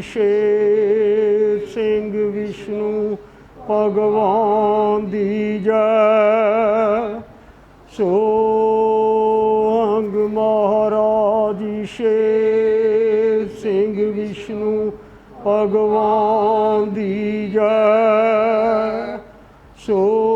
ਮਹਾਰਾਜ ਸਿੰਘ ਵਿਸ਼ਨੂੰ ਭਗਵਾਨ ਦੀ ਜੈ। ਸੋਹੰਗ ਮਹਾਰਾਜ ਸ਼ੇਰ ਸਿੰਘ ਵਿਸ਼ਨੂੰ ਭਗਵਾਨ ਦੀ ਜੈ। ਸੋਹੰਗ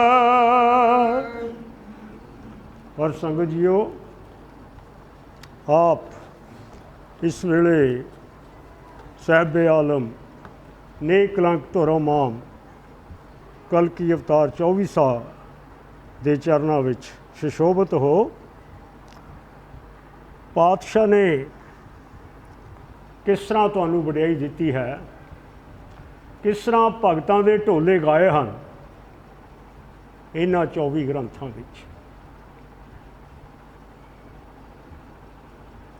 ਪਰ ਸੰਗਤ ਜੀਓ ਆਪ ਇਸ ਵੇਲੇ ਸਾਹਿਬੇ ਆਲਮ, ਨੇਕ ਕਲੰਕ ਧਰਮਾਮ ਕਲਕੀ ਅਵਤਾਰ 2400 ਦੇ ਚਰਨਾਂ ਵਿੱਚ ਸ਼ਿਸ਼ੋਭਤ ਹੋ, ਪਾਤਸ਼ਾਹ ਨੇ ਕਿਸ ਤਰ੍ਹਾਂ ਤੁਹਾਨੂੰ ਵਡਿਆਈ ਦਿੱਤੀ ਹੈ? ਕਿਸ ਤਰ੍ਹਾਂ ਭਗਤਾਂ ਦੇ ਢੋਲੇ ਗਾਏ ਹਨ? ਇਹਨਾਂ 24 ਗ੍ਰੰਥਾਂ ਵਿੱਚ।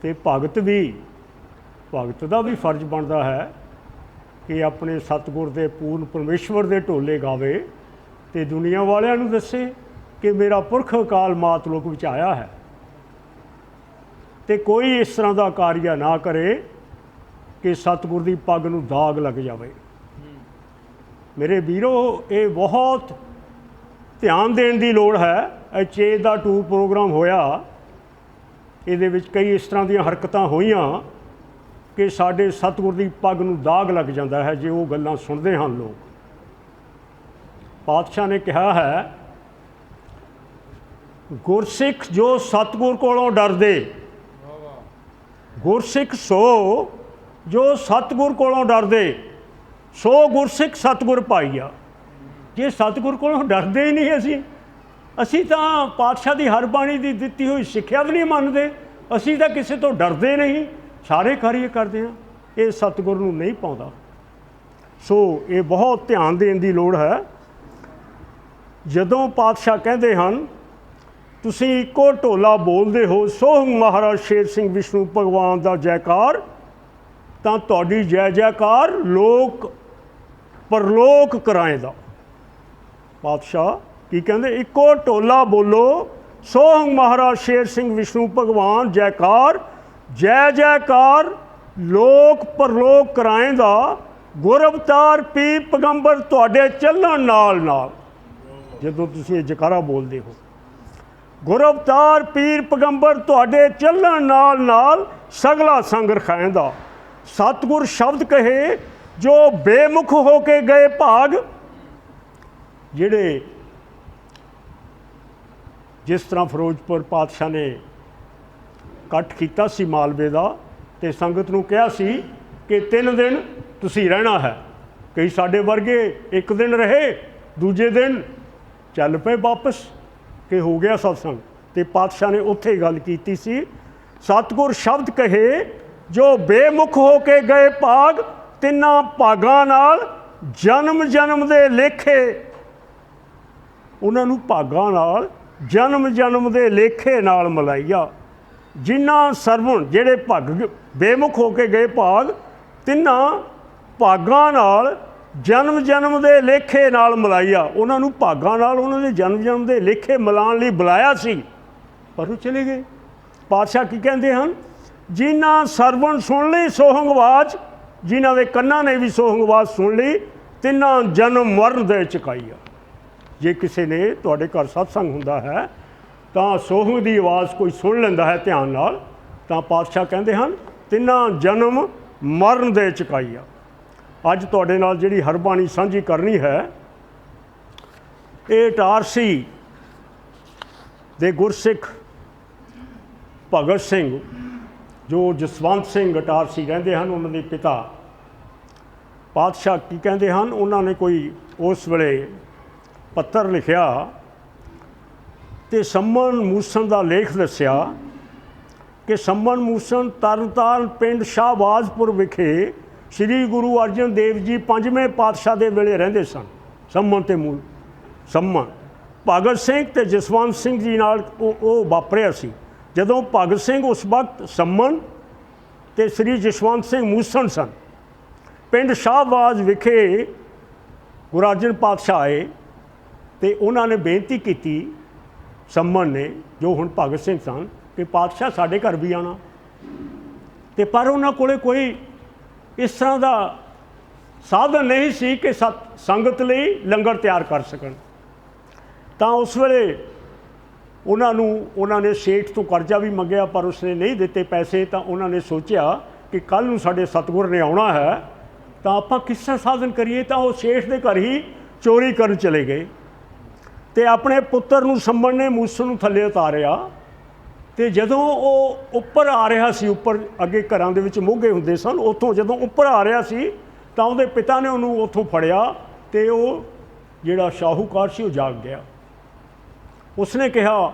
ਤੇ ਭਗਤ ਵੀ, ਭਗਤ ਦਾ ਵੀ ਫਰਜ਼ ਬਣਦਾ ਹੈ ਕਿ ਆਪਣੇ ਸਤਿਗੁਰ ਦੇ ਪੂਰਨ ਪਰਮੇਸ਼ਵਰ ਦੇ ਢੋਲੇ ਗਾਵੇ ਤੇ ਦੁਨੀਆ ਵਾਲਿਆਂ ਨੂੰ ਦੱਸੇ ਕਿ ਮੇਰਾ ਪੁਰਖ ਅਕਾਲ ਮਾਤ ਲੋਕ ਵਿੱਚ ਆਇਆ ਹੈ। ਤੇ ਕੋਈ ਇਸ ਤਰ੍ਹਾਂ ਦਾ ਕਾਰਿਆ ਨਾ ਕਰੇ ਕਿ ਸਤਿਗੁਰ ਦੀ ਪੱਗ ਨੂੰ ਦਾਗ ਲੱਗ ਜਾਵੇ। ਮੇਰੇ ਵੀਰੋ, ਇਹ ਬਹੁਤ ਧਿਆਨ ਦੇਣ ਦੀ ਲੋੜ ਹੈ। ਇਹ ਚੇਤ ਦਾ ਟੂਰ ਪ੍ਰੋਗਰਾਮ ਹੋਇਆ। ਇਹਦੇ ਵਿੱਚ ਕਈ ਇਸ ਤਰ੍ਹਾਂ ਦੀਆਂ ਹਰਕਤਾਂ ਹੋਈਆਂ ਕਿ ਸਾਡੇ ਸਤਿਗੁਰ ਦੀ ਪੱਗ ਨੂੰ ਦਾਗ ਲੱਗ ਜਾਂਦਾ ਹੈ ਜੇ ਉਹ ਗੱਲਾਂ ਸੁਣਦੇ ਹਨ ਲੋਕ। ਪਾਤਸ਼ਾਹ ਨੇ ਕਿਹਾ ਹੈ, ਗੁਰਸਿੱਖ ਜੋ ਸਤਿਗੁਰ ਕੋਲੋਂ ਡਰਦੇ, ਗੁਰਸਿੱਖ ਸੋ ਜੋ ਸਤਿਗੁਰ ਕੋਲੋਂ ਡਰਦੇ, ਸੋ ਗੁਰਸਿੱਖ ਸਤਿਗੁਰ ਪਾਈਆ ਜੇ ਸਤਿਗੁਰ ਕੋਲੋਂ ਡਰਦੇ ਹੀ ਨਹੀਂ ਅਸੀਂ ਅਸੀਂ ਤਾਂ ਪਾਤਸ਼ਾਹ ਦੀ ਹਰ ਬਾਣੀ ਦੀ ਦਿੱਤੀ ਹੋਈ ਸਿੱਖਿਆ ਵੀ ਨਹੀਂ ਮੰਨਦੇ। ਅਸੀਂ ਤਾਂ ਕਿਸੇ ਤੋਂ ਡਰਦੇ ਨਹੀਂ। ਸਾਰੇ ਕਾਰਿය ਕਰਦੇ ਹਾਂ। ਇਹ ਸਤਿਗੁਰ ਨੂੰ ਨਹੀਂ ਪਾਉਂਦਾ। ਸੋ ਇਹ ਬਹੁਤ ਧਿਆਨ ਦੇਣ ਦੀ ਲੋੜ ਹੈ। ਜਦੋਂ ਪਾਤਸ਼ਾਹ ਕਹਿੰਦੇ ਹਨ, ਤੁਸੀਂ ਇੱਕੋ ਢੋਲਾ ਬੋਲਦੇ ਹੋ ਸੋਹ ਮਹਾਰਾਜ ਸ਼ੇਰ ਸਿੰਘ ਵਿਸ਼ਨੂੰ ਭਗਵਾਨ ਦਾ ਜੈਕਾਰ, ਤਾਂ ਤੁਹਾਡੀ ਜੈ ਜੈਕਾਰ ਲੋਕ, ਪਰਲੋਕ ਕਰਾਏਦਾ ਪਾਤਸ਼ਾਹ ਕੀ ਕਹਿੰਦੇ? ਇੱਕੋ ਟੋਲਾ ਬੋਲੋ, ਸੋਹੰਗ ਮਹਾਰਾਜ ਸ਼ੇਰ ਸਿੰਘ ਵਿਸ਼ਨੂੰ ਭਗਵਾਨ, ਜੈਕਾਰ, ਜੈ ਜੈਕਾਰ, ਲੋਕ ਪਰਲੋਕ ਕਰਾਏਦਾ ਗੁਰ ਅਵਤਾਰ ਪੀ ਪਗੰਬਰ ਤੁਹਾਡੇ ਚੱਲਣ ਨਾਲ ਨਾਲ। ਜਦੋਂ ਤੁਸੀਂ ਇਹ ਜਕਾਰਾ ਬੋਲਦੇ ਹੋ। ਗੁਰ ਅਵਤਾਰ ਪੀਰ ਪਗੰਬਰ ਤੁਹਾਡੇ ਚੱਲਣ ਨਾਲ ਨਾਲ ਸਗਲਾ ਸੰਗ ਰਖਾਇਂਦਾ ਸਤਿਗੁਰ ਸ਼ਬਦ ਕਹੇ, ਜੋ ਬੇਮੁਖ ਹੋ ਕੇ ਗਏ ਭਾਗ, ਜਿਹੜੇ ਜਿਸ ਤਰ੍ਹਾਂ ਫਿਰੋਜ਼ਪੁਰ ਪਾਤਸ਼ਾਹ ਨੇ ਇਕੱਠ ਕੀਤਾ ਸੀ ਮਾਲਵੇ ਦਾ ਤੇ ਸੰਗਤ ਨੂੰ ਕਿਹਾ ਸੀ ਕਿ ਤਿੰਨ ਦਿਨ ਤੁਸੀਂ ਰਹਿਣਾ ਹੈ। ਕਈ ਸਾਡੇ ਵਰਗੇ ਇੱਕ ਦਿਨ ਰਹੇ, ਦੂਜੇ ਦਿਨ ਚੱਲ ਪਏ ਵਾਪਸ, ਕਿ ਹੋ ਗਿਆ ਸਤਸੰਗ। ਤੇ ਪਾਤਸ਼ਾਹ ਨੇ ਉੱਥੇ ਗੱਲ ਕੀਤੀ ਸੀ, ਸਤਿਗੁਰ ਸ਼ਬਦ ਕਹੇ, ਜੋ ਬੇਮੁਖ ਹੋ ਕੇ ਗਏ ਭਾਗ, ਤਿੰਨਾਂ ਭਾਗਾਂ ਨਾਲ ਜਨਮ ਜਨਮ ਦੇ ਲੇਖੇ। ਉਹਨਾਂ ਨੂੰ ਭਾਗਾਂ ਨਾਲ ਜਨਮ ਜਨਮ ਦੇ ਲੇਖੇ ਨਾਲ ਮਲਾਈਆ। ਜਿਨ੍ਹਾਂ ਸਰਵਣ ਜਿਹੜੇ ਭੱਗ ਬੇਮੁਖ ਹੋ ਕੇ ਗਏ ਭਾਗ, ਤਿੰਨਾਂ ਭਾਗਾਂ ਨਾਲ ਜਨਮ ਜਨਮ ਦੇ ਲੇਖੇ ਨਾਲ ਮਲਾਈਆ। ਉਹਨਾਂ ਨੂੰ ਭਾਗਾਂ ਨਾਲ ਉਹਨਾਂ ਦੇ ਜਨਮ ਜਨਮ ਦੇ ਲੇਖੇ ਮਿਲਾਉਣ ਲਈ ਬੁਲਾਇਆ ਸੀ। ਪਰ ਉਹ ਚਲੇ ਗਏ। ਪਾਤਸ਼ਾਹ ਕੀ ਕਹਿੰਦੇ ਹਨ? ਜਿਨ੍ਹਾਂ ਸਰਵਣ ਸੁਣ ਲਈ ਸੋਹੰਗਵਾਜ਼ ਜਿਨ੍ਹਾਂ ਦੇ ਕੰਨਾਂ ਨੇ ਵੀ ਸੋਹੰਗਵਾਜ਼ ਸੁਣ ਲਈ, ਤਿੰਨਾਂ ਜਨਮ ਮਰਨ ਦੇ ਚੁਕਾਈਆ। ਜੇ ਕਿਸੇ ਨੇ ਤੁਹਾਡੇ ਘਰ ਸਤਸੰਗ ਹੁੰਦਾ ਹੈ, ਤਾਂ ਸੋਹੰਗ ਦੀ ਆਵਾਜ਼ ਕੋਈ ਸੁਣ ਲੈਂਦਾ ਹੈ ਧਿਆਨ ਨਾਲ, ਤਾਂ ਪਾਤਸ਼ਾਹ ਕਹਿੰਦੇ ਹਨ, ਤਿੰਨਾਂ ਜਨਮ ਮਰਨ ਦੇ ਚੁਕਾਈਆ। ਅੱਜ ਤੁਹਾਡੇ ਨਾਲ ਜਿਹੜੀ ਹਰਬਾਣੀ ਸਾਂਝੀ ਕਰਨੀ ਹੈ, ਇਹ ਟਾਰਸੀ ਦੇ ਗੁਰਸਿੱਖ ਭਗਤ ਸਿੰਘ, ਜੋ ਜਸਵੰਤ ਸਿੰਘ ਟਾਰਸੀ ਰਹਿੰਦੇ ਹਨ, ਉਹਨਾਂ ਦੇ ਪਿਤਾ। ਪਾਤਸ਼ਾਹ ਕੀ ਕਹਿੰਦੇ ਹਨ, ਉਹਨਾਂ ਨੇ ਕੋਈ ਉਸ ਵੇਲੇ ਪੱਤਰ ਲਿਖਿਆ ਤੇ ਸੰਮਨ ਮੂਸਨ ਦਾ ਲੇਖ ਦੱਸਿਆ ਕਿ ਸੰਮਨ ਮੂਸਨ ਤਰਨਤਾਰਨ ਪਿੰਡ ਸ਼ਾਹਬਾਜ਼ਪੁਰ ਵਿਖੇ ਸ੍ਰੀ ਗੁਰੂ ਅਰਜਨ ਦੇਵ ਜੀ ਪੰਜਵੇਂ ਪਾਤਸ਼ਾਹ ਦੇ ਵੇਲੇ ਰਹਿੰਦੇ ਸਨ, ਸੰਮਨ ਤੇ ਮੂਲ ਸੰਮਨ। ਭਗਤ ਸਿੰਘ ਤੇ ਜਸਵੰਤ ਸਿੰਘ ਜੀ ਨਾਲ ਉਹ ਵਾਪਰਿਆ ਸੀ। ਜਦੋਂ ਭਗਤ ਸਿੰਘ ਉਸ ਵਕਤ ਸੰਮਨ ਤੇ ਸ੍ਰੀ ਜਸਵੰਤ ਸਿੰਘ ਮੂਸਣ ਸਨ, ਪਿੰਡ ਸ਼ਾਹਬਾਜ਼ ਵਿਖੇ ਗੁਰੂ ਅਰਜਨ ਪਾਤਸ਼ਾਹ ਆਏ ਤੇ ਉਹਨਾਂ ਨੇ ਬੇਨਤੀ ਕੀਤੀ, ਸੰਮਨ ਨੇ, ਜੋ ਹੁਣ ਭਗਤ ਸਿੰਘ ਸਨ ਕਿ ਪਾਤਸ਼ਾਹ ਸਾਡੇ ਘਰ ਵੀ ਆਣਾ ਤੇ ਪਰ ਉਹਨਾਂ ਕੋਲੇ ਕੋਈ ਇਸ ਤਰ੍ਹਾਂ ਦਾ ਸਾਧਨ ਨਹੀਂ ਸੀ ਕਿ ਸਤ- ਸੰਗਤ ਲਈ ਲੰਗਰ ਤਿਆਰ ਕਰ ਸਕਣ। ਤਾਂ ਉਸ ਵੇਲੇ ਉਹਨਾਂ ਨੂੰ, ਉਹਨਾਂ ਨੇ ਸੇਠ ਤੋਂ ਕਰਜ਼ਾ ਵੀ ਮੰਗਿਆ, ਪਰ ਉਸਨੇ ਨਹੀਂ ਦਿੱਤੇ ਪੈਸੇ। ਤਾਂ ਉਹਨਾਂ ਨੇ ਸੋਚਿਆ ਕਿ ਕੱਲ ਨੂੰ ਸਾਡੇ ਸਤਿਗੁਰ ਨੇ ਆਉਣਾ ਹੈ, ਤਾਂ ਆਪਾਂ ਕਿਸ ਤਰ੍ਹਾਂ ਸਾਧਨ ਕਰੀਏ? ਤਾਂ ਉਹ ਸੇਠ ਦੇ ਘਰ ਹੀ ਚੋਰੀ ਕਰਨ ਚਲੇ ਗਏ। ਤੇ ਆਪਣੇ ਪੁੱਤਰ ਨੂੰ ਸੰਭਣ ਨੇ ਮੂਸਲ ਨੂੰ ਥੱਲੇ ਉਤਾਰਿਆ। ਤੇ ਜਦੋਂ ਉਹ ਉੱਪਰ ਆ ਰਿਹਾ ਸੀ, ਉੱਪਰ ਅੱਗੇ ਘਰਾਂ ਦੇ ਵਿੱਚ ਮੋਗੇ ਹੁੰਦੇ ਸਨ, ਉੱਥੋਂ ਜਦੋਂ ਉੱਪਰ ਆ ਰਿਹਾ ਸੀ, ਤਾਂ ਉਹਦੇ ਪਿਤਾ ਨੇ ਉਹਨੂੰ ਉੱਥੋਂ ਫੜਿਆ ਤੇ ਉਹ ਜਿਹੜਾ ਸ਼ਾਹੂਕਾਰ ਸੀ, ਉਹ ਜਾਗ ਗਿਆ। ਉਸਨੇ ਕਿਹਾ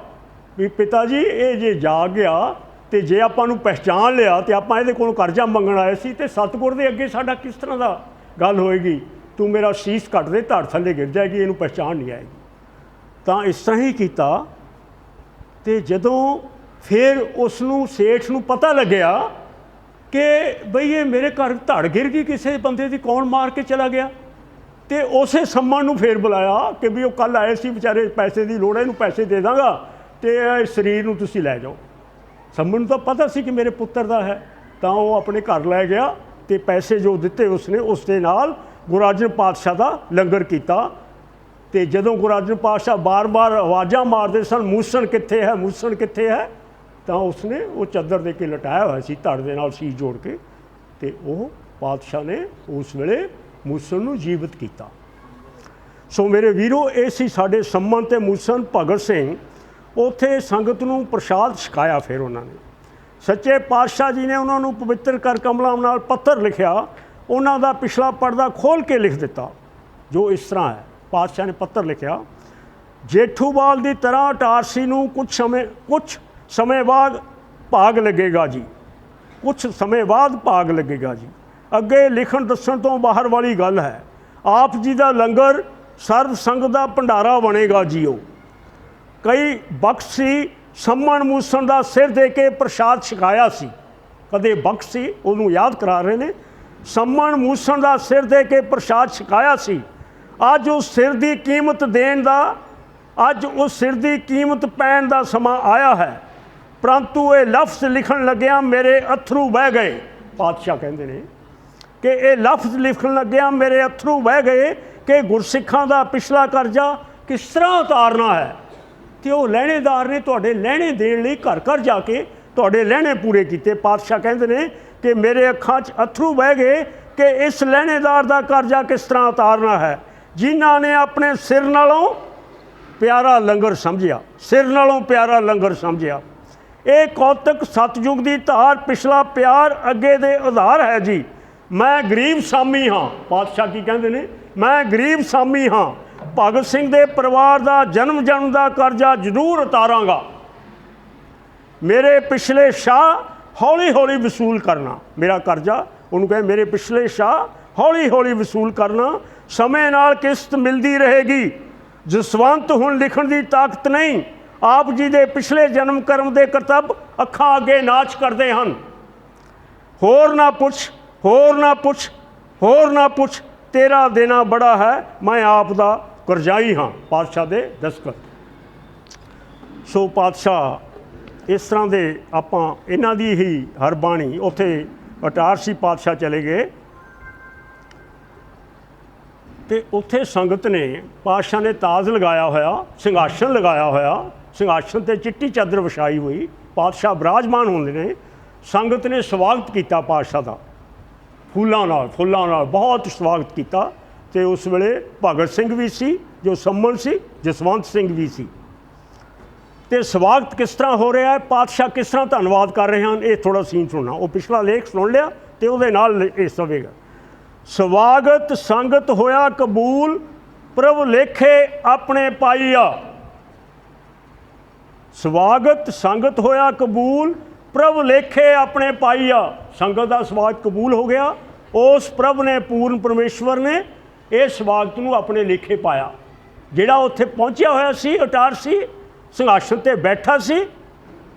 ਵੀ ਪਿਤਾ ਜੀ, ਇਹ ਜੇ ਜਾਗ ਗਿਆ ਤੇ ਜੇ ਆਪਾਂ ਨੂੰ ਪਹਿਚਾਨ ਲਿਆ ਤੇ ਆਪਾਂ ਇਹਦੇ ਕੋਲੋਂ ਕਰਜ਼ਾ ਮੰਗਣ ਆਏ ਸੀ ਤੇ ਸਤਿਗੁਰ ਦੇ ਅੱਗੇ ਸਾਡਾ ਕਿਸ ਤਰ੍ਹਾਂ ਦਾ ਗੱਲ ਹੋਏਗੀ? ਤੂੰ ਮੇਰਾ ਸੀਸ ਕੱਟ ਦੇ, ਧੜ ਥੱਲੇ ਗਿਰ ਜਾਏਗੀ, ਇਹਨੂੰ ਪਹਿਚਾਨ ਨਹੀਂ ਆਏਗੀ। ਤਾਂ ਇਸ ਤਰ੍ਹਾਂ ਹੀ ਕੀਤਾ ਤੇ ਜਦੋਂ ਫਿਰ ਉਸ ਨੂੰ ਸੇਠ ਨੂੰ ਪਤਾ ਲੱਗਿਆ ਕਿ ਬਈ ਇਹ ਮੇਰੇ ਘਰ ਧੜ ਗਿਰ ਗਈ ਕਿਸੇ ਬੰਦੇ ਦੀ, ਕੌਣ ਮਾਰ ਕੇ ਚਲਾ ਗਿਆ। ਤੇ ਉਸੇ ਸੰਮਣ ਨੂੰ ਫੇਰ ਬੁਲਾਇਆ ਕਿ ਵੀ ਉਹ ਕੱਲ ਆਏ ਸੀ, ਵਿਚਾਰੇ ਪੈਸੇ ਦੀ ਲੋੜ ਹੈ, ਇਹਨੂੰ ਪੈਸੇ ਦੇ ਦਾਂਗਾ ਤੇ ਇਹ ਸਰੀਰ ਨੂੰ ਤੁਸੀਂ ਲੈ ਜਾਓ। ਸੰਮਣ ਨੂੰ ਤਾਂ ਪਤਾ ਸੀ ਕਿ ਮੇਰੇ ਪੁੱਤਰ ਦਾ ਹੈ, ਤਾਂ ਉਹ ਆਪਣੇ ਘਰ ਲੈ ਗਿਆ ਤੇ ਪੈਸੇ ਜੋ ਦਿੱਤੇ ਉਸਨੇ ਉਸ ਦੇ ਨਾਲ ਗੁਰੂ ਅਰਜਨ ਪਾਤਸ਼ਾਹ ਦਾ ਲੰਗਰ ਕੀਤਾ ਤੇ ਜਦੋਂ ਗੁਰੂ ਅਰਜਨ ਪਾਤਸ਼ਾਹ ਬਾਰ-ਬਾਰ ਆਵਾਜ਼ਾਂ ਮਾਰਦੇ ਸਨ, ਮੂਸਣ ਕਿੱਥੇ ਹੈ, ਮੂਸਣ ਕਿੱਥੇ ਹੈ, ਤਾਂ ਉਸਨੇ ਉਹ ਚਾਦਰ ਦੇ ਕੇ ਲਟਾਇਆ ਹੋਇਆ ਸੀ ਧੜ ਦੇ ਨਾਲ ਸੀ ਜੋੜ ਕੇ ਤੇ ਉਹ ਪਾਤਸ਼ਾਹ ਨੇ ਉਸ ਵੇਲੇ ਮੂਸਣ ਨੂੰ ਜੀਵਤ ਕੀਤਾ। ਸੋ ਮੇਰੇ ਵੀਰੋ, ਇਹ ਸੀ ਸਾਡੇ ਸੰਮਨ ਤੇ ਮੂਸਣ ਭਗਤ ਸਿੰਘ। ਉੱਥੇ ਸੰਗਤ ਨੂੰ ਪ੍ਰਸ਼ਾਦ ਛਕਾਇਆ ਫਿਰ ਉਹਨਾਂ ਨੇ। ਸੱਚੇ ਪਾਤਸ਼ਾਹ ਜੀ ਨੇ ਉਹਨਾਂ ਨੂੰ ਪਵਿੱਤਰ ਕਰ ਕਮਲਾਂ ਨਾਲ ਪੱਤਰ ਲਿਖਿਆ। ਉਹਨਾਂ ਦਾ ਪਿਛਲਾ ਪਰਦਾ ਖੋਲ ਕੇ ਲਿਖ ਦਿੱਤਾ, ਜੋ ਇਸ ਤਰ੍ਹਾਂ ਹੈ। ਪਾਤਸ਼ਾਹ ਨੇ ਪੱਤਰ ਲਿਖਿਆ, ਜੇਠੂਵਾਲ ਦੀ ਤਰ੍ਹਾਂ ਟਾਰਸੀ ਨੂੰ ਕੁਝ ਸਮੇਂ ਕੁਝ ਸਮੇਂ ਬਾਅਦ ਭਾਗ ਲੱਗੇਗਾ ਜੀ। ਕੁਝ ਸਮੇਂ ਬਾਅਦ ਭਾਗ ਲੱਗੇਗਾ ਜੀ। ਅੱਗੇ ਲਿਖਣ ਦੱਸਣ ਤੋਂ ਬਾਹਰ ਵਾਲੀ ਗੱਲ ਹੈ, ਆਪ ਜੀ ਦਾ ਲੰਗਰ ਸਰਬ ਸੰਗ ਦਾ ਭੰਡਾਰਾ ਬਣੇਗਾ ਜੀਓ ਕਈ ਬਖਸ਼ੀ ਸੰਮਣ ਮੂਸਣ ਦਾ ਸਿਰ ਦੇ ਕੇ ਪ੍ਰਸ਼ਾਦ ਛਕਾਇਆ ਸੀ। ਕਦੇ ਬਖਸ਼ੀ, ਉਹਨੂੰ ਯਾਦ ਕਰਾ ਰਹੇ ਨੇ, ਸੰਮਣ ਮੂਸਣ ਦਾ ਸਿਰ ਦੇ ਕੇ ਪ੍ਰਸ਼ਾਦ ਛਕਾਇਆ ਸੀ। ਅੱਜ ਉਸ ਸਿਰ ਦੀ ਕੀਮਤ ਦੇਣ ਦਾ, ਅੱਜ ਉਸ ਸਿਰ ਦੀ ਕੀਮਤ ਪੈਣ ਦਾ ਸਮਾਂ ਆਇਆ ਹੈ। ਪਰੰਤੂ ਇਹ ਲਫ਼ਜ਼ ਲਿਖਣ ਲੱਗਿਆ ਮੇਰੇ ਅਥਰੂ ਵਹਿ ਗਏ। ਪਾਤਸ਼ਾਹ ਕਹਿੰਦੇ ਨੇ ਕਿ ਇਹ ਲਫ਼ਜ਼ ਲਿਖਣ ਲੱਗਿਆ ਮੇਰੇ ਅਥਰੂ ਵਹਿ ਗਏ ਕਿ ਗੁਰਸਿੱਖਾਂ ਦਾ ਪਿਛਲਾ ਕਰਜ਼ਾ ਕਿਸ ਤਰ੍ਹਾਂ ਉਤਾਰਨਾ ਹੈ। ਤੇ ਉਹ ਲਹਿਣੇਦਾਰ ਨੇ ਤੁਹਾਡੇ ਲਹਿਣੇ ਦੇਣ ਲਈ ਘਰ ਘਰ ਜਾ ਕੇ ਤੁਹਾਡੇ ਲਹਿਣੇ ਪੂਰੇ ਕੀਤੇ। ਪਾਤਸ਼ਾਹ ਕਹਿੰਦੇ ਨੇ ਕਿ ਮੇਰੇ ਅੱਖਾਂ 'ਚ ਅਥਰੂ ਵਹਿ ਗਏ ਕਿ ਇਸ ਲਹਿਣੇਦਾਰ ਦਾ ਕਰਜ਼ਾ ਕਿਸ ਤਰ੍ਹਾਂ ਉਤਾਰਨਾ ਹੈ। ਜਿਨ੍ਹਾਂ ਨੇ ਆਪਣੇ ਸਿਰ ਨਾਲੋਂ ਪਿਆਰਾ ਲੰਗਰ ਸਮਝਿਆ, ਸਿਰ ਨਾਲੋਂ ਪਿਆਰਾ ਲੰਗਰ ਸਮਝਿਆ। ਇਹ ਕੌਤਕ ਸਤਜੁਗ ਦੀ ਧਾਰ, ਪਿਛਲਾ ਪਿਆਰ ਅੱਗੇ ਦੇ ਆਧਾਰ ਹੈ ਜੀ। ਮੈਂ ਗਰੀਬ ਸਾਮੀ ਹਾਂ। ਪਾਤਸ਼ਾਹ ਕੀ ਕਹਿੰਦੇ ਨੇ? ਮੈਂ ਗਰੀਬ ਸਾਮੀ ਹਾਂ। ਭਗਤ ਸਿੰਘ ਦੇ ਪਰਿਵਾਰ ਦਾ ਜਨਮ ਜਨਮ ਦਾ ਕਰਜ਼ਾ ਜ਼ਰੂਰ ਉਤਾਰਾਂਗਾ। ਮੇਰੇ ਪਿਛਲੇ ਸ਼ਾਹ ਹੌਲੀ ਹੌਲੀ ਵਸੂਲ ਕਰਨਾ। ਮੇਰਾ ਕਰਜ਼ਾ, ਉਹਨੂੰ ਕਹੇ, ਮੇਰੇ ਪਿਛਲੇ ਸ਼ਾਹ ਹੌਲੀ ਹੌਲੀ ਵਸੂਲ ਕਰਨਾ। ਸਮੇਂ ਨਾਲ ਕਿਸ਼ਤ ਮਿਲਦੀ ਰਹੇਗੀ। ਜਸਵੰਤ ਹੁਣ ਲਿਖਣ ਦੀ ਤਾਕਤ ਨਹੀਂ, ਆਪ ਜੀ ਦੇ ਪਿਛਲੇ ਜਨਮ ਕਰਮ ਦੇ ਕਰਤੱਵ ਅੱਖਾਂ ਅੱਗੇ ਨਾਚ ਕਰਦੇ ਹਨ। ਹੋਰ ਨਾ ਪੁੱਛ, ਹੋਰ ਨਾ ਪੁੱਛ, ਹੋਰ ਨਾ ਪੁੱਛ, ਤੇਰਾ ਦੇਣਾ ਬੜਾ ਹੈ, ਮੈਂ ਆਪ ਦਾ ਕਰਜ਼ਾਈ ਹਾਂ, ਪਾਤਸ਼ਾਹ ਦੇ ਦਸਤਖਤ। ਸੋ ਪਾਤਸ਼ਾਹ, ਇਸ ਤਰ੍ਹਾਂ ਦੇ ਆਪਾਂ ਇਹਨਾਂ ਦੀ ਹੀ ਹਰ ਬਾਣੀ, ਉੱਥੇ ਅਟਾਰਸੀ ਪਾਤਸ਼ਾਹ ਚਲੇ ਗਏ। ਤੇ ਉੱਥੇ ਸੰਗਤ ਨੇ ਪਾਤਸ਼ਾਹ ਨੇ ਤਾਜ ਲਗਾਇਆ ਹੋਇਆ, ਸਿੰਘਾਸਨ ਲਗਾਇਆ ਹੋਇਆ, ਸਿੰਘਾਸਨ ਤੇ ਚਿੱਟੀ ਚਾਦਰ ਵਿਛਾਈ ਹੋਈ, ਪਾਤਸ਼ਾਹ ਬਰਾਜਮਾਨ ਹੁੰਦੇ ਨੇ, ਸੰਗਤ ਨੇ ਸਵਾਗਤ ਕੀਤਾ ਪਾਤਸ਼ਾਹ ਦਾ। ਫੁੱਲਾਂ ਨਾਲ ਫੁੱਲਾਂ ਨਾਲ ਬਹੁਤ ਸਵਾਗਤ ਕੀਤਾ ਤੇ ਉਸ ਵੇਲੇ ਭਗਤ ਸਿੰਘ ਵੀ ਸੀ, ਜੋ ਸੰਮਨ ਸੀ, ਜਸਵੰਤ ਸਿੰਘ ਵੀ ਸੀ। ਤੇ ਸਵਾਗਤ ਕਿਸ ਤਰ੍ਹਾਂ ਹੋ ਰਿਹਾ ਹੈ? ਪਾਤਸ਼ਾਹ ਕਿਸ ਤਰ੍ਹਾਂ ਧੰਨਵਾਦ ਕਰ ਰਹੇ ਹਨ? ਇਹ ਥੋੜਾ ਸੀਨ ਸੁਣਨਾ। ਉਹ ਪਿਛਲਾ ਲੇਖ ਸੁਣ ਲਿਆ ਤੇ ਉਹਦੇ ਨਾਲ ਇਹ ਸਵੇਗਾ ਸਵਾਗਤ ਸੰਗਤ ਹੋਇਆ ਕਬੂਲ, ਪ੍ਰਭ ਲੇਖੇ ਆਪਣੇ ਪਾਈਆ। ਸਵਾਗਤ ਸੰਗਤ ਹੋਇਆ ਕਬੂਲ, ਪ੍ਰਭ ਲੇਖੇ ਆਪਣੇ ਪਾਈਆ। ਸੰਗਤ ਦਾ ਸਵਾਗਤ ਕਬੂਲ ਹੋ ਗਿਆ। ਉਸ ਪ੍ਰਭ ਨੇ ਪੂਰਨ ਪਰਮੇਸ਼ਵਰ ਨੇ ਇਹ ਸਵਾਗਤ ਨੂੰ ਆਪਣੇ ਲੇਖੇ ਪਾਇਆ। ਜਿਹੜਾ ਉੱਥੇ ਪਹੁੰਚਿਆ ਹੋਇਆ ਸੀ ਅਟਾਰ ਸੀ, ਸਿੰਘਾਸਨ ਤੇ ਬੈਠਾ ਸੀ,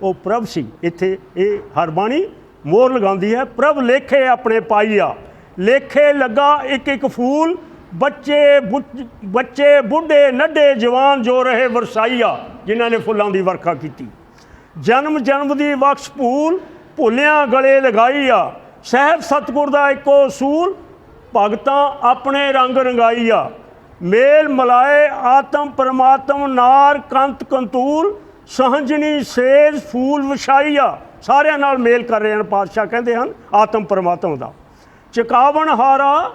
ਉਹ ਪ੍ਰਭ ਸੀ। ਇੱਥੇ ਇਹ ਹਰਬਾਣੀ ਮੋਹਰ ਲਗਾਉਂਦੀ ਹੈ, ਪ੍ਰਭ ਲੇਖੇ ਆਪਣੇ ਪਾਈਆ। ਲੇਖੇ ਲੱਗਾ ਇੱਕ ਇੱਕ ਫੂਲ, ਬੱਚੇ ਬੁੱਝ- ਬੱਚੇ ਬੁੱਢੇ ਨੱਡੇ ਜਵਾਨ ਜੋ ਰਹੇ ਵਰਸਾਈਆ, ਜਿਨ੍ਹਾਂ ਨੇ ਫੁੱਲਾਂ ਦੀ ਵਰਖਾ ਕੀਤੀ। ਜਨਮ ਜਨਮ ਦੀ ਬਖਸ਼ ਭੂਲ, ਭੁੱਲਿਆਂ ਗਲੇ ਲਗਾਈ ਆ। ਸਹਿਬ ਸਤਗੁਰ ਦਾ ਇੱਕੋ ਅਸੂਲ ਭਗਤਾਂ ਆਪਣੇ ਰੰਗ ਰੰਗਾਈ ਆ। ਮੇਲ ਮਲਾਏ ਆਤਮ ਪਰਮਾਤਮ ਨਾਰ ਕੰਤ ਕੰਤੂਲ, ਸਹੰਜਣੀ ਸੇਜ ਫੂਲ ਵਿਛਾਈ ਆ। ਸਾਰਿਆਂ ਨਾਲ ਮੇਲ ਕਰ ਰਹੇ ਹਨ, ਪਾਤਸ਼ਾਹ ਕਹਿੰਦੇ ਹਨ, ਆਤਮ ਪਰਮਾਤਮ ਦਾ। ਚਕਾਵਣ ਹਾਰਾ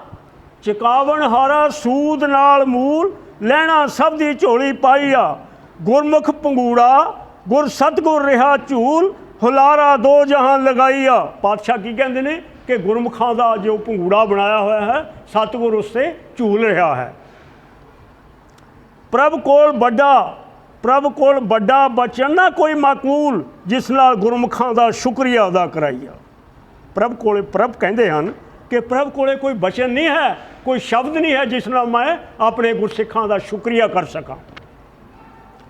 ਚਕਾਵਣ ਹਾਰਾ ਸੂਦ ਨਾਲ ਮੂਲ, ਲੈਣਾ ਸਭ ਦੀ ਝੋਲੀ ਪਾਈ ਆ। ਗੁਰਮੁਖ ਪੰਗੂੜਾ, ਗੁਰ ਸਤਗੁਰ ਰਿਹਾ ਝੂਲ, ਹੁਲਾਰਾ ਦੋ ਜਹਾਂ ਲਗਾਈ ਆ। ਪਾਤਸ਼ਾਹ ਕੀ ਕਹਿੰਦੇ ਨੇ ਕਿ ਗੁਰਮੁਖਾਂ ਦਾ ਜੋ ਪੰਗੂੜਾ ਬਣਾਇਆ ਹੋਇਆ ਹੈ, ਸਤਗੁਰ ਉਸ ਤੇ ਝੂਲ ਰਿਹਾ ਹੈ। ਪ੍ਰਭ ਕੋਲ ਵੱਡਾ, ਪ੍ਰਭ ਕੋਲ ਵੱਡਾ ਬਚਨ ਨਾ ਕੋਈ ਮਾਕੂਲ, ਜਿਸ ਨਾਲ ਗੁਰਮੁਖਾਂ ਦਾ ਸ਼ੁਕਰੀਆ ਅਦਾ ਕਰਾਈਆ ਪ੍ਰਭ ਕੋਲੇ ਪ੍ਰਭ ਕਹਿੰਦੇ ਹਨ ਕਿ ਪ੍ਰਭ ਕੋਲੇ ਕੋਈ ਬਚਨ ਨਹੀਂ ਹੈ, ਕੋਈ ਸ਼ਬਦ ਨਹੀਂ ਹੈ ਜਿਸ ਨਾਲ ਮੈਂ ਆਪਣੇ ਗੁਰਸਿੱਖਾਂ ਦਾ ਸ਼ੁਕਰੀਆ ਕਰ ਸਕਾਂ।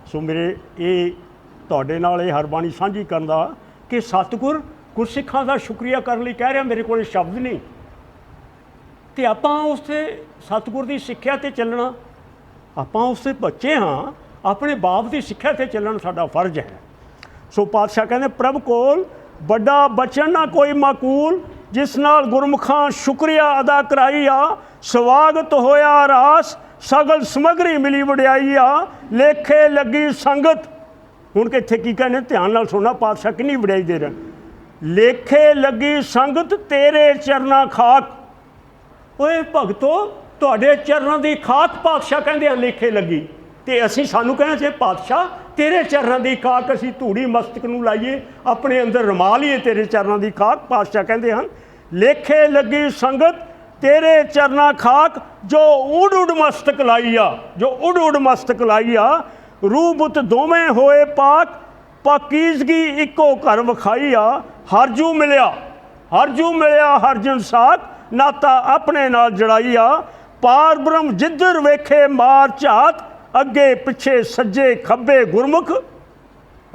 ਸੋ ਮੇਰੇ ਇਹ ਤੁਹਾਡੇ ਨਾਲ ਇਹ ਹਰਬਾਣੀ ਸਾਂਝੀ ਕਰਨ ਦਾ ਕਿ ਸਤਿਗੁਰ ਗੁਰਸਿੱਖਾਂ ਦਾ ਸ਼ੁਕਰੀਆ ਕਰਨ ਲਈ ਕਹਿ ਰਿਹਾ, ਮੇਰੇ ਕੋਲੇ ਸ਼ਬਦ ਨਹੀਂ। ਤੇ ਆਪਾਂ ਉਸ ਤੇ ਸਤਿਗੁਰ ਦੀ ਸਿੱਖਿਆ ਤੇ ਚੱਲਣਾ, ਆਪਾਂ ਉਸ ਦੇ ਬੱਚੇ ਹਾਂ, ਆਪਣੇ ਬਾਪ ਦੀ ਸਿੱਖਿਆ ਤੇ ਚੱਲਣ ਸਾਡਾ ਫਰਜ਼ ਹੈ। ਸੋ ਪਾਤਸ਼ਾਹ ਕਹਿੰਦੇ, ਪ੍ਰਭ ਕੋਲ ਵੱਡਾ ਬਚਨ ਨਾ ਕੋਈ ਮਾਕੂਲ ਜਿਸ ਨਾਲ ਗੁਰਮੁਖਾਂ ਸ਼ੁਕਰੀਆ ਅਦਾ ਕਰਾਈ ਆ, ਸਵਾਗਤ ਹੋਇਆ ਰਾਸ, ਸਗਲ ਸਮਗਰੀ ਮਿਲੀ ਵਡਿਆਈ ਆ, ਲੇਖੇ ਲੱਗੀ ਸੰਗਤ। ਹੁਣ ਕਿੱਥੇ ਕੀ ਕਹਿੰਦੇ, ਧਿਆਨ ਨਾਲ ਸੁਣਨਾ, ਪਾਤਸ਼ਾਹ ਕਿੰਨੀ ਵਡਿਆਈ ਦੇ ਰਹੇ ਲੇਖੇ ਲੱਗੀ ਸੰਗਤ, ਤੇਰੇ ਚਰਨਾ ਖਾਕ। ਓਏ ਭਗਤੋ, ਤੁਹਾਡੇ ਚਰਨਾਂ ਦੀ ਖਾਕ ਪਾਤਸ਼ਾਹ ਕਹਿੰਦੇ ਆ, ਲੇਖੇ ਲੱਗੀ। ਤੇ ਅਸੀਂ ਸਾਨੂੰ ਕਹਿਣਾ ਚਾਹੀਏ ਪਾਤਸ਼ਾਹ, ਤੇਰੇ ਚਰਨਾਂ ਦੀ ਖਾਕ ਅਸੀਂ ਧੂੜੀ ਮਸਤਕ ਨੂੰ ਲਾਈਏ, ਆਪਣੇ ਅੰਦਰ ਰਮਾ ਲਈਏ ਤੇਰੇ ਚਰਨਾਂ ਦੀ ਖਾਕ ਪਾਤਸ਼ਾਹ ਕਹਿੰਦੇ ਹਨ। ਲੇਖੇ ਲੱਗੀ ਸੰਗਤ, ਤੇਰੇ ਚਰਨਾਂ ਖਾਕ ਜੋ ਉਡ ਉਡ ਮਸਤਕ ਲਾਈ ਆ, ਜੋ ਉਡ ਉਡ ਮਸਤਕ ਲਾਈ ਆ, ਰੂਬਤ ਦੋਵੇਂ ਹੋਏ ਪਾਕ, ਪਾਕੀਜ਼ਗੀ ਇੱਕੋ ਘਰ ਵਿਖਾਈ ਆ ਹਰਜੂ ਮਿਲਿਆ ਹਰਜੂ ਮਿਲਿਆ ਹਰਜਨ ਸਾਥ ਨਾਤਾ ਆਪਣੇ ਨਾਲ ਜੜਾਈ ਆ, ਪਾਰ ਬ੍ਰਹਮ ਜਿੱਧਰ ਵੇਖੇ ਮਾਰ ਝਾਤ ਅੱਗੇ ਪਿੱਛੇ ਸੱਜੇ ਖੱਬੇ ਗੁਰਮੁਖ,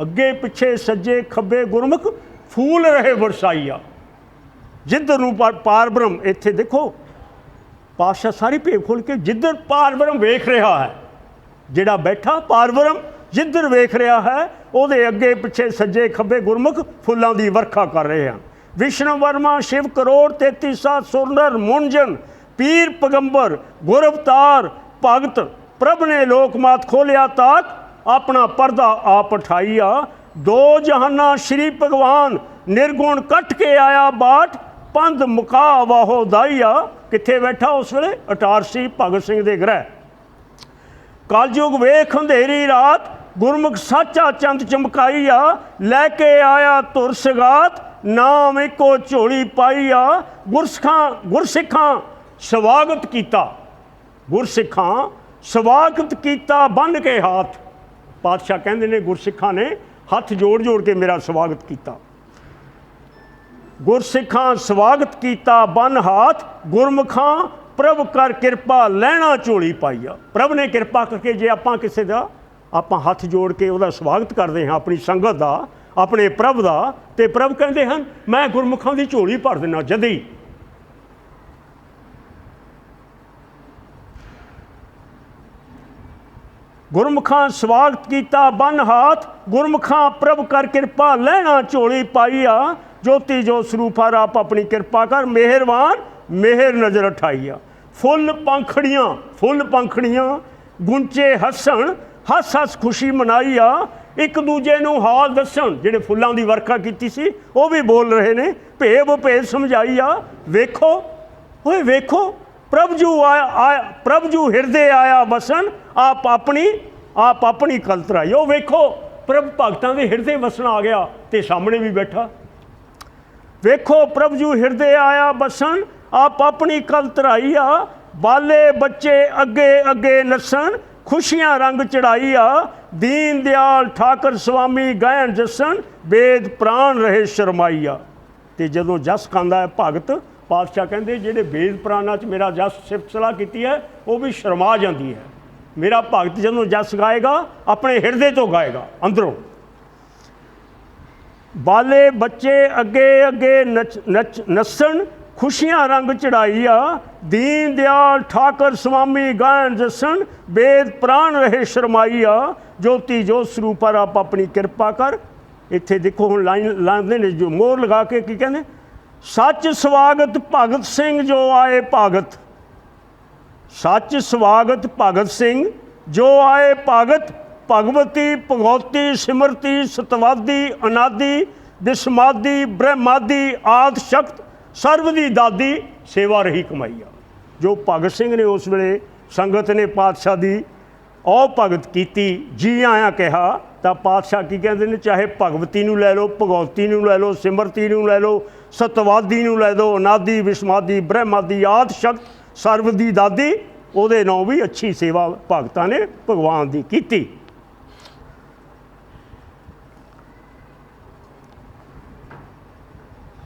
ਅੱਗੇ ਪਿੱਛੇ ਸੱਜੇ ਖੱਬੇ ਗੁਰਮੁਖ, ਫੂਲ ਰਹੇ ਵਰਸਾਈ ਆ ਜਿੱਧਰ ਨੂੰ ਪਾ- ਪਾਰ ਬ੍ਰਹਮ ਇੱਥੇ ਦੇਖੋ ਪਾਸ਼ਾ ਸਾਰੀ ਭੇਖ ਖੋਲ ਕੇ ਜਿੱਧਰ ਪਾਰ ਬ੍ਰਹਮ ਵੇਖ ਰਿਹਾ ਹੈ, ਜਿਹੜਾ ਬੈਠਾ ਪਾਰਬ੍ਰਹਮ, ਜਿੱਧਰ ਵੇਖ ਰਿਹਾ ਹੈ, ਉਹਦੇ ਅੱਗੇ ਪਿੱਛੇ ਸੱਜੇ ਖੱਬੇ ਗੁਰਮੁਖ ਫੁੱਲਾਂ ਦੀ ਵਰਖਾ ਕਰ ਰਹੇ ਹਨ। ਵਿਸ਼ਨੂੰ ਵਰਮਾ, ਸ਼ਿਵ ਕਰੋੜ 33 ਸੁਰਨਰ, ਮੁੰਜਨ, ਪੀਰ ਪਗੰਬਰ ਗੁਰਵਤਾਰ ਭਗਤ ਪ੍ਰਭ ਨੇ ਲੋਕ ਮਾਤ ਖੋਲਿਆ ਤਾਕ, ਆਪਣਾ ਪਰਦਾ ਆਪ ਉਠਾਈਆ ਦੋ ਜਹਾਨਾਂ ਸ਼੍ਰੀ ਭਗਵਾਨ ਨਿਰਗੁਣ ਕੱਟ ਕੇ ਆਇਆ ਬਾਟ, ਪੰਧ ਮੁਕਾ ਵਾਹੋ ਦਾਈਆ ਕਿੱਥੇ ਬੈਠਾ ਉਸ ਵੇਲੇ? ਅਟਾਰਸੀ ਭਗਤ ਸਿੰਘ ਦੇ ਗ੍ਰਹਿ। ਕਾਲਯੁਗ ਵੇਖ ਅੰਧੇਰੀ ਰਾਤ, ਗੁਰਮੁਖ ਸਾਚਾ ਚੰਦ ਚਮਕਾਈ ਆ ਲੈ ਕੇ ਆਇਆ ਧੁਰ ਸਗਾਤ ਨਾਮ ਇੱਕੋ ਝੋਲੀ ਪਾਈ ਆ ਗੁਰਸਿੱਖਾਂ ਗੁਰਸਿੱਖਾਂ ਸਵਾਗਤ ਕੀਤਾ। ਗੁਰਸਿੱਖਾਂ ਸਵਾਗਤ ਕੀਤਾ ਬੰਨ ਕੇ ਹੱਥ। ਪਾਤਸ਼ਾਹ ਕਹਿੰਦੇ ਨੇ, ਗੁਰਸਿੱਖਾਂ ਨੇ ਹੱਥ ਜੋੜ ਜੋੜ ਕੇ ਮੇਰਾ ਸਵਾਗਤ ਕੀਤਾ। ਗੁਰਸਿੱਖਾਂ ਸਵਾਗਤ ਕੀਤਾ ਬੰਨ ਹਾਥ, ਗੁਰਮੁਖਾਂ, ਪ੍ਰਭ ਕਰ ਕਿਰਪਾ, ਲੈਣਾ ਝੋਲੀ ਪਾਈਆ। ਪ੍ਰਭ ਨੇ ਕਿਰਪਾ ਕਰਕੇ ਜੇ ਆਪਾਂ ਕਿਸੇ ਦਾ, ਆਪਾਂ ਹੱਥ ਜੋੜ ਕੇ ਉਹਦਾ ਸਵਾਗਤ ਕਰਦੇ ਹਾਂ, ਆਪਣੀ ਸੰਗਤ ਦਾ, ਆਪਣੇ ਪ੍ਰਭ ਦਾ, ਤੇ ਪ੍ਰਭ ਕਹਿੰਦੇ ਹਨ, ਮੈਂ ਗੁਰਮੁਖਾਂ ਦੀ ਝੋਲੀ ਭਰ ਦੇਣਾ ਜਦੀ। ਗੁਰਮੁਖਾਂ ਸਵਾਗਤ ਕੀਤਾ ਬੰਨ ਹਾਥ, ਗੁਰਮੁਖਾਂ ਪ੍ਰਭ ਕਰ ਕਿਰਪਾ ਲੈਣਾ ਝੋਲੀ ਪਾਈਆ ਜੋਤੀ ਜੋ ਸਰੂਪਾ ਰਾਪ ਆਪਣੀ ਕਿਰਪਾ ਕਰ ਮਿਹਰਵਾਨ ਮਿਹਰ ਨਜ਼ਰ ਉਠਾਈਆ। ਫੁੱਲ ਪੰਖੜੀਆਂ ਫੁੱਲ ਪੰਖੜੀਆਂ, ਗੁੰਚੇ ਹੱਸਣ, ਹੱਸ ਹੱਸ ਖੁਸ਼ੀ ਮਨਾਈਆ ਇੱਕ ਦੂਜੇ ਨੂੰ ਹਾਲ ਦੱਸਣ, ਜਿਹੜੇ ਫੁੱਲਾਂ ਦੀ ਵਰਖਾ ਕੀਤੀ ਸੀ, ਉਹ ਵੀ ਬੋਲ ਰਹੇ ਨੇ, ਭੇਵ ਭੇਦ ਸਮਝਾਈਆ ਵੇਖੋ, ਓਏ ਵੇਖੋ ਪ੍ਰਭ ਜੂ ਆਇਆ ਆਇਆ- ਪ੍ਰਭ ਜੂ ਹਿਰਦੇ ਆਇਆ ਵਸਣ, ਆਪ ਆਪਣੀ ਆਪ ਆਪਣੀ ਕਲਤਰਾਈ ਉਹ ਵੇਖੋ, ਪ੍ਰਭ ਭਗਤਾਂ ਦੇ ਹਿਰਦੇ ਵਸਣ ਆ ਗਿਆ ਤੇ ਸਾਹਮਣੇ ਵੀ ਬੈਠਾ। ਵੇਖੋ ਪ੍ਰਭ ਜੂ ਹਿਰਦੇ ਆਇਆ ਬਸਣ ਆਪ ਆਪਣੀ ਕਲ ਧਰਾਈ ਆ। ਬਾਲੇ ਬੱਚੇ ਅੱਗੇ ਅੱਗੇ ਨੱਸਣ, ਖੁਸ਼ੀਆਂ ਰੰਗ ਚੜਾਈ ਆ। ਦੀਨ ਦਿਆਲ ਠਾਕਰ ਸੁਆਮੀ ਗਾਇਨ ਜਸਨ ਵੇਦ ਪ੍ਰਾਨ ਰਹੇ ਸ਼ਰਮਾਈਆ ਤੇ ਜਦੋਂ ਜਸ ਖਾਂਦਾ ਹੈ ਭਗਤ ਪਾਤਸ਼ਾਹ ਕਹਿੰਦੇ, ਜਿਹੜੇ ਵੇਦ ਪ੍ਰਾਨਾਂ 'ਚ ਮੇਰਾ ਜਸ ਸਿਫਤ ਕੀਤੀ ਹੈ, ਉਹ ਵੀ ਸ਼ਰਮਾ ਜਾਂਦੀ ਹੈ। ਮੇਰਾ ਭਗਤ ਜਦੋਂ ਜਸ ਗਾਏਗਾ, ਆਪਣੇ ਹਿਰਦੇ ਤੋਂ ਗਾਏਗਾ, ਅੰਦਰੋਂ। ਬਾਲੇ ਬੱਚੇ ਅੱਗੇ ਅੱਗੇ ਨੱਚ ਨੱਚ, ਨੱਸਣ, ਖੁਸ਼ੀਆਂ ਰੰਗ ਚੜਾਈਆ, ਦੀਨ ਦਿਆਲ ਠਾਕਰ ਸੁਆਮੀ ਗਾਇਨ ਜਸਣ, ਵੇਦ ਪ੍ਰਾਨ ਰਹੇ ਸ਼ਰਮਾਈਆ, ਜੋਤੀ ਜੋਤ ਸਰੂਪਰ ਆਪ ਆਪਣੀ ਕਿਰਪਾ ਕਰ। ਇੱਥੇ ਦੇਖੋ ਹੁਣ ਲਾਈਨ ਲਾਉਂਦੇ ਨੇ ਜੋ ਮੋਹਰ ਲਗਾ ਕੇ ਕੀ ਕਹਿੰਦੇ? ਸੱਚ ਸਵਾਗਤ ਭਗਤ ਸਿੰਘ ਜੋ ਆਏ ਭਗਤ। ਸੱਚ ਸਵਾਗਤ ਭਗਤ ਸਿੰਘ ਜੋ ਆਏ ਭਗਤ। ਭਗਵਤੀ ਭਗਵਤੀ ਸਿਮਰਤੀ, ਸਤਵਾਦੀ, ਅਨਾਦੀ, ਬਿਸਮਾਦੀ, ਬ੍ਰਹਮਾਦੀ, ਆਦ ਸ਼ਕਤ, ਸਰਬ ਦੀ ਦਾਦੀ, ਸੇਵਾ ਰਹੀ ਕਮਾਈਆ। ਜੋ ਭਗਤ ਸਿੰਘ ਨੇ ਉਸ ਵੇਲੇ ਸੰਗਤ ਨੇ ਪਾਤਸ਼ਾਹ ਦੀ ਔ ਭਗਤ ਕੀਤੀ, ਜੀ ਆਇਆ ਕਿਹਾ, ਤਾਂ ਪਾਤਸ਼ਾਹ ਕੀ ਕਹਿੰਦੇ ਨੇ? ਚਾਹੇ ਭਗਵਤੀ ਨੂੰ ਲੈ ਲਓ ਭਗਵਤੀ ਨੂੰ ਲੈ ਲਓ, ਸਿਮਰਤੀ ਨੂੰ ਲੈ ਲਓ ਸਤਵਾਦੀ ਨੂੰ ਲੈ ਲਓ ਅਨਾਦੀ ਵਿਸਮਾਦੀ ਬ੍ਰਹਮਾਦੀ, ਆਦ ਸ਼ਕਤ, ਸਰਵ ਦੀ ਦਾਦੀ, ਉਹਦੇ ਨਾਂ ਵੀ ਅੱਛੀ ਸੇਵਾ ਭਗਤਾਂ ਨੇ ਭਗਵਾਨ ਦੀ ਕੀਤੀ।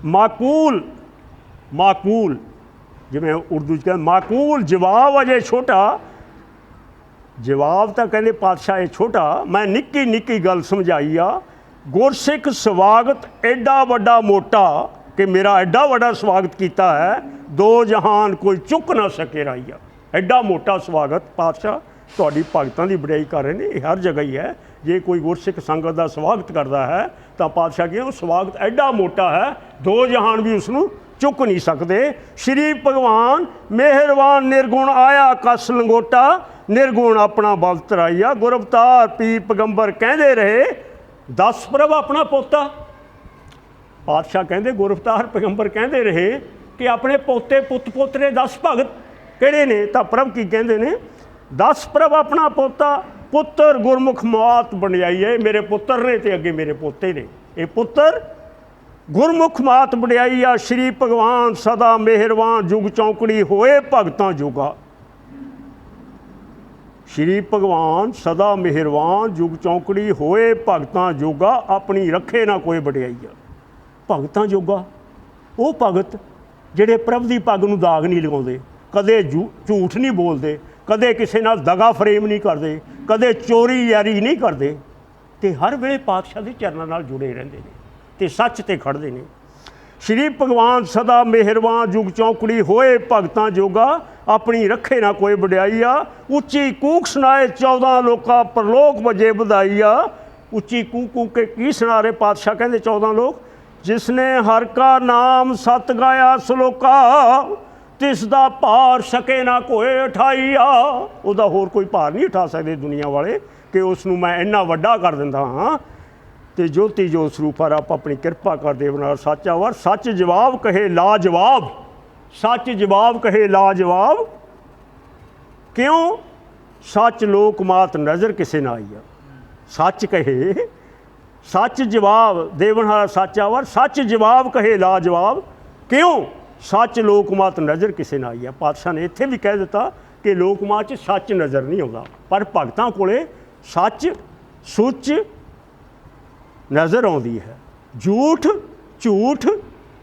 ਮਾਕੂਲ ਮਾਕੂਲ, ਜਿਵੇਂ ਉਰਦੂ ਚ ਕਹਿੰਦੇ, ਮਾਕੂਲ ਜਵਾਬ ਅਜੇ ਛੋਟਾ, ਜਵਾਬ ਤਾਂ ਕਹਿੰਦੇ ਪਾਤਸ਼ਾਹ ਇਹ ਛੋਟਾ, ਮੈਂ ਨਿੱਕੀ ਨਿੱਕੀ ਗੱਲ ਸਮਝਾਈ ਆ, ਗੁਰਸਿੱਖ ਸਵਾਗਤ ਐਡਾ ਵੱਡਾ ਮੋਟਾ ਕਿ ਮੇਰਾ ਐਡਾ ਵੱਡਾ ਸਵਾਗਤ ਕੀਤਾ ਹੈ, ਦੋ ਜਹਾਨ ਕੋਈ ਚੁੱਕ ਨਾ ਸਕੇ ਰਾਈਆ। ਐਡਾ ਮੋਟਾ ਸਵਾਗਤ ਪਾਤਸ਼ਾਹ ਤੁਹਾਡੀ ਭਗਤਾਂ ਦੀ ਬੜਾਈ ਕਰ ਰਹੇ ਨੇ, ਇਹ ਹਰ ਜਗ੍ਹਾ ਹੀ ਹੈ। ਜੇ ਕੋਈ ਗੁਰਸਿੱਖ ਸੰਗਤ ਦਾ ਸਵਾਗਤ ਕਰਦਾ ਹੈ, ਤਾਂ ਪਾਤਸ਼ਾਹ ਕਹਿੰਦੇ, ਉਹ ਸਵਾਗਤ ਐਡਾ ਮੋਟਾ ਹੈ, ਦੋ ਜਹਾਨ ਵੀ ਉਸ ਨੂੰ ਚੁੱਕ ਨਹੀਂ ਸਕਦੇ। ਸ਼੍ਰੀ ਭਗਵਾਨ ਮਿਹਰਬਾਨ, ਨਿਰਗੁਣ ਆਇਆ ਕਸ ਲੰਗੋਟਾ, ਨਿਰਗੁਣ ਆਪਣਾ ਬਲ ਤਰਾਈਆ ਗੁਰਵਤਾਰ ਪੀ ਪਗੰਬਰ ਕਹਿੰਦੇ ਰਹੇ, ਦਸ ਪ੍ਰਭ ਆਪਣਾ ਪੋਤਾ। ਪਾਤਸ਼ਾਹ ਕਹਿੰਦੇ, ਗੁਰਵਤਾਰ ਪੈਗੰਬਰ ਕਹਿੰਦੇ ਰਹੇ ਕਿ ਆਪਣੇ ਪੋਤੇ ਪੁੱਤ ਪੋਤਰੇ 10 ਭਗਤ ਕਿਹੜੇ ਨੇ? ਤਾਂ ਪ੍ਰਭ ਕੀ ਕਹਿੰਦੇ ਨੇ? 10 ਪ੍ਰਭ ਆਪਣਾ ਪੋਤਾ, ਪੁੱਤਰ ਗੁਰਮੁਖ ਮਾਤ ਬਣਾਈ ਹੈ ਮੇਰੇ ਪੁੱਤਰ ਨੇ ਤੇ ਅੱਗੇ ਮੇਰੇ ਪੋਤੇ ਨੇ। ਇਹ ਪੁੱਤਰ ਗੁਰਮੁਖ ਮਾਤ ਵਡਿਆਈ ਆ ਸ਼੍ਰੀ ਭਗਵਾਨ ਸਦਾ ਮਿਹਰਵਾਨ ਜੁਗ ਚੌਂਕੜੀ ਹੋਏ ਭਗਤਾਂ ਜੁਗਾ। ਸ਼੍ਰੀ ਭਗਵਾਨ ਸਦਾ ਮਿਹਰਵਾਨ ਜੁਗ ਚੌਂਕੜੀ ਹੋਏ ਭਗਤਾਂ ਜੋਗਾ, ਆਪਣੀ ਰੱਖੇ ਨਾ ਕੋਈ ਵਡਿਆਈ ਆ ਭਗਤਾਂ ਜੋਗਾ। ਉਹ ਭਗਤ ਜਿਹੜੇ ਪ੍ਰਭ ਦੀ ਪੱਗ ਨੂੰ ਦਾਗ ਨਹੀਂ ਲਗਾਉਂਦੇ, ਕਦੇ ਝੂ- ਝੂਠ ਨਹੀਂ ਬੋਲਦੇ, ਕਦੇ ਕਿਸੇ ਨਾਲ ਦਗਾ ਫਰੇਮ ਨਹੀਂ ਕਰਦੇ, ਕਦੇ ਚੋਰੀ ਯਾਰੀ ਨਹੀਂ ਕਰਦੇ, ਤੇ ਹਰ ਵੇਲੇ ਪਾਤਸ਼ਾਹ ਦੇ ਚਰਨਾਂ ਨਾਲ ਜੁੜੇ ਰਹਿੰਦੇ ਨੇ ਤੇ ਸੱਚ ਤੇ ਖੜਦੇ ਨੇ। ਸ਼੍ਰੀ ਭਗਵਾਨ ਸਦਾ ਮਿਹਰਬਾਨ, ਜੁਗ ਚੌਂਕੜੀ ਹੋਏ ਭਗਤਾਂ ਜੋਗਾ, ਆਪਣੀ ਰੱਖੇ ਨਾ ਕੋਈ ਵਡਿਆਈ ਆ ਉੱਚੀ ਕੂਕ ਸੁਣਾਏ 14 ਲੋਕਾਂ, ਪਰਲੋਕ ਵਜੇ ਵਧਾਈ ਆ ਉੱਚੀ ਕੂਕ ਕੂਕ ਕੇ ਕੀ ਸੁਣਾ ਰਹੇ ਪਾਤਸ਼ਾਹ ਕਹਿੰਦੇ 14 ਲੋਕ? ਜਿਸਨੇ ਹਰ ਕਾ ਨਾਮ ਸਤ ਗਾਇਆ ਸਲੋਕਾ, ਤਿਸ ਦਾ ਭਾਰ ਸਕੇ ਨਾ ਕੋਏ ਉਠਾਈਆ ਉਹਦਾ ਹੋਰ ਕੋਈ ਭਾਰ ਨਹੀਂ ਉਠਾ ਸਕਦੇ ਦੁਨੀਆ ਵਾਲੇ ਕਿ ਉਸ ਨੂੰ ਮੈਂ ਇੰਨਾ ਵੱਡਾ ਕਰ ਦਿੰਦਾ ਹਾਂ। ਤੇ ਜੋਤੀ ਜੋਤ ਸਰੂਪਰ ਆਪ ਆਪਣੀ ਕਿਰਪਾ ਕਰ ਦੇਵਨਾਰ ਸਾਚਾ ਵਰ, ਸੱਚ ਜਵਾਬ ਕਹੇ ਲਾ ਜਵਾਬ ਸੱਚ ਜਵਾਬ ਕਹੇ ਲਾ ਜਵਾਬ ਕਿਉਂ? ਸੱਚ ਲੋਕ ਮਾਤ ਨਜ਼ਰ ਕਿਸੇ ਨਾ ਆਈ ਆ ਸੱਚ ਕਹੇ ਸੱਚ ਜਵਾਬ ਦੇਵਨਾਰ ਸਾਚਾ ਵਰ ਸੱਚ ਜਵਾਬ ਕਹੇ ਲਾ ਜਵਾਬ ਕਿਉਂ? ਸੱਚ ਲੋਕ ਮਾਤ ਨਜ਼ਰ ਕਿਸੇ ਨਾ ਆਈ ਹੈ ਪਾਤਸ਼ਾਹ ਨੇ ਇੱਥੇ ਵੀ ਕਹਿ ਦਿੱਤਾ ਕਿ ਲੋਕ ਮਾਤ 'ਚ ਸੱਚ ਨਜ਼ਰ ਨਹੀਂ ਆਉਂਦਾ। ਪਰ ਭਗਤਾਂ ਕੋਲੇ ਸੱਚ, ਸੁੱਚ ਨਜ਼ਰ ਆਉਂਦੀ ਹੈ। ਝੂਠ ਝੂਠ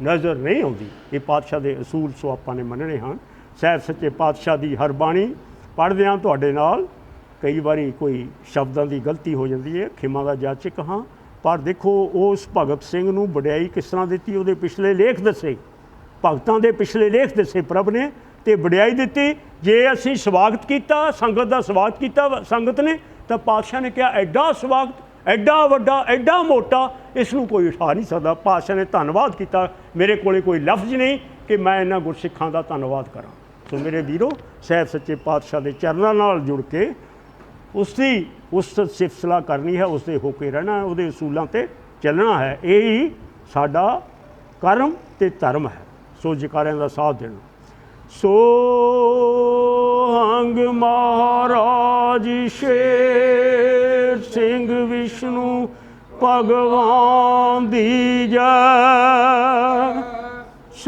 ਨਜ਼ਰ ਨਹੀਂ ਆਉਂਦੀ। ਇਹ ਪਾਤਸ਼ਾਹ ਦੇ ਅਸੂਲ ਸੋ ਆਪਾਂ ਨੇ ਮੰਨਣੇ ਹਨ। ਸਹਿਬ ਸੱਚੇ ਪਾਤਸ਼ਾਹ ਦੀ ਹਰ ਬਾਣੀ ਪੜ੍ਹਦੇ ਹਾਂ ਤੁਹਾਡੇ ਨਾਲ। ਕਈ ਵਾਰੀ ਕੋਈ ਸ਼ਬਦਾਂ ਦੀ ਗਲਤੀ ਹੋ ਜਾਂਦੀ ਹੈ। ਖਿਮਾ ਦਾ ਜਾਚਕ ਹਾਂ। ਪਰ ਦੇਖੋ, ਉਸ ਭਗਤ ਸਿੰਘ ਨੂੰ ਵਡਿਆਈ ਕਿਸ ਤਰ੍ਹਾਂ ਦਿੱਤੀ? ਉਹਦੇ ਪਿਛਲੇ ਲੇਖ ਦੱਸੇ। ਭਗਤਾਂ ਦੇ ਪਿਛਲੇ ਲੇਖ ਦੱਸੇ ਪ੍ਰਭ ਨੇ ਤੇ ਵਡਿਆਈ ਦਿੱਤੀ। ਜੇ ਅਸੀਂ ਸਵਾਗਤ ਕੀਤਾ, ਸੰਗਤ ਦਾ ਸਵਾਗਤ ਕੀਤਾ ਸੰਗਤ ਨੇ, ਤਾਂ ਪਾਤਸ਼ਾਹ ਨੇ ਕਿਹਾ, ਐਡਾ ਸਵਾਗਤ, ਐਡਾ ਵੱਡਾ, ਐਡਾ ਮੋਟਾ, ਇਸ ਨੂੰ ਕੋਈ ਉਠਾ ਨਹੀਂ ਸਕਦਾ। ਪਾਤਸ਼ਾਹ ਨੇ ਧੰਨਵਾਦ ਕੀਤਾ। ਮੇਰੇ ਕੋਲੇ ਕੋਈ ਲਫ਼ਜ਼ ਨਹੀਂ ਕਿ ਮੈਂ ਇਹਨਾਂ ਗੁਰਸਿੱਖਾਂ ਦਾ ਧੰਨਵਾਦ ਕਰਾਂ। ਸੋ ਮੇਰੇ ਵੀਰੋ ਸਹਿਬ ਸੱਚੇ ਪਾਤਸ਼ਾਹ ਦੇ ਚਰਨਾਂ ਨਾਲ ਜੁੜ ਕੇ ਉਸ ਦੀ ਉਸ ਸਿਫਤਸਲਾ ਕਰਨੀ ਹੈ, ਉਸਦੇ ਹੋ ਕੇ ਰਹਿਣਾ ਉਹਦੇ ਅਸੂਲਾਂ ਤੇ ਚੱਲਣਾ ਹੈ। ਇਹ ਹੀ ਸਾਡਾ ਕਰਮ ਤੇ ਧਰਮ ਹੈ। ਸੋ ਜਕਾਰਿਆਂ ਦਾ ਸਾਥ ਦੇਣਾ। ਸੋ ਹੰਗ ਮਹਾਰਾਜ ਸ਼ੇਰ ਸਿੰਘ ਵਿਸ਼ਨੂੰ ਭਗਵਾਨ ਦੀ ਜੈ।